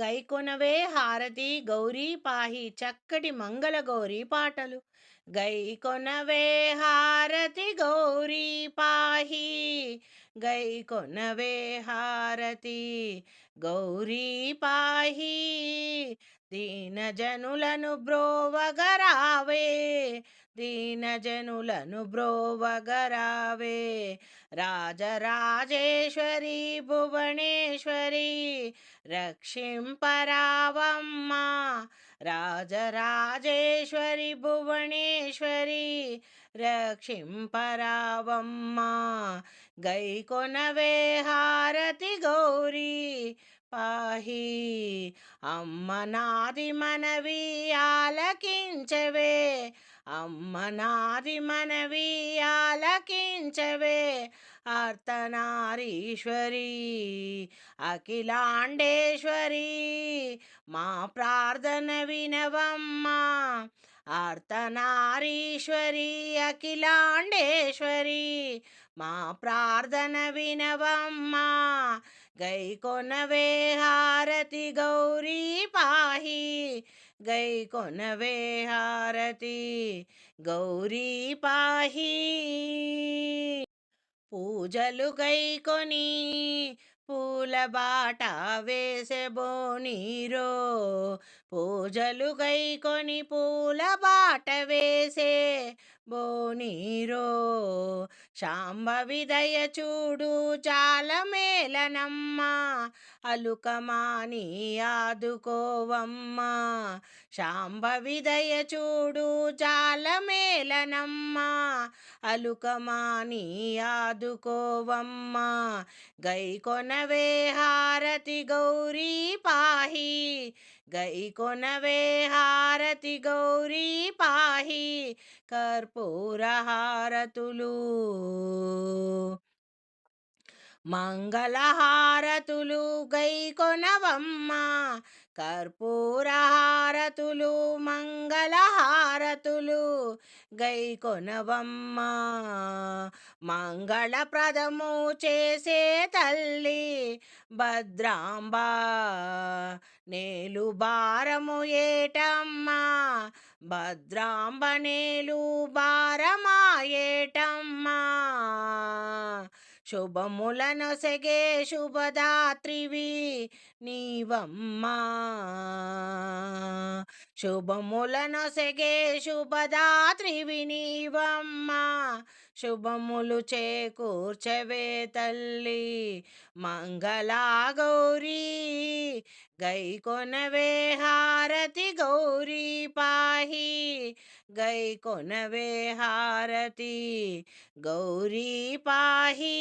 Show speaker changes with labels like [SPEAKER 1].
[SPEAKER 1] గైకొనవే హారతి గౌరీ పాహి చక్కటి మంగళ గౌరీ పాటలు. గైకొనవే హారతి గౌరీ పాహి గైకొనవే హారతి గౌరీ పాహి దీనజనులను బ్రోవగరావే దీనజనులను బ్రోవగరావే. రాజరాజేశ్వరి భువనేశ్వరి రక్షింపరావమ్మా. రాజరాజేశ్వరి భువనేశ్వరి రక్షింపరావమ్మా. గైకొనవే హారతి గౌరీ పాహి. అమ్మ నాది మనవి ఆలకించవే. అమ్మ నారి మనవి ఆలకించవే అర్తనారీశ్వరి అఖిలాండేశ్వరి మా ప్రార్థన వినవమ్మా అర్తనారీశ్వరి అఖిలాండేశ్వరి మా ప్రార్థన వినవమ్మా గైకొనవే హారతి గౌరీ పాహి గైకొనవే హారతి గౌరీ పాహి పూజలు గైకొని పూల బాట వేసెబోనీరో పూజలు గైకొని పూల బాట వేసే బోనీరో శాంభవి దయ చూడు చాల మేలనమ్మా అలుకమాని ఆదుకోవమ్మా. శాంభవి దయ చూడు చాల మేలనమ్మా అలుకమాని ఆదుకోవమ్మా. గై కొనవే హారతి గౌరీ పాహి గైకొనవే హారతి గౌరీ పాహి కర్పూర హారతులు మంగళహారతులు గైకొనవమ్మ కర్పూరహారతులు మంగళహారతులు గైకొనవమ్మ మంగళప్రదము చేసే తల్లి భద్రాంబ నేలు భారము ఏటమ్మా భద్రాంబ నేలు భారమాయేటమ్మా శుభములను సెగే శుభదాత్రివి నీవమ్మా. శుభములను సెగే శుభదాత్రివి నీవమ్మా. శుభములు చేకూర్చవే తల్లి మంగళా గౌరీ. గైకొనవే హారతి గౌరీ పాహి గైకొనవే హారతి గౌరీ పాహి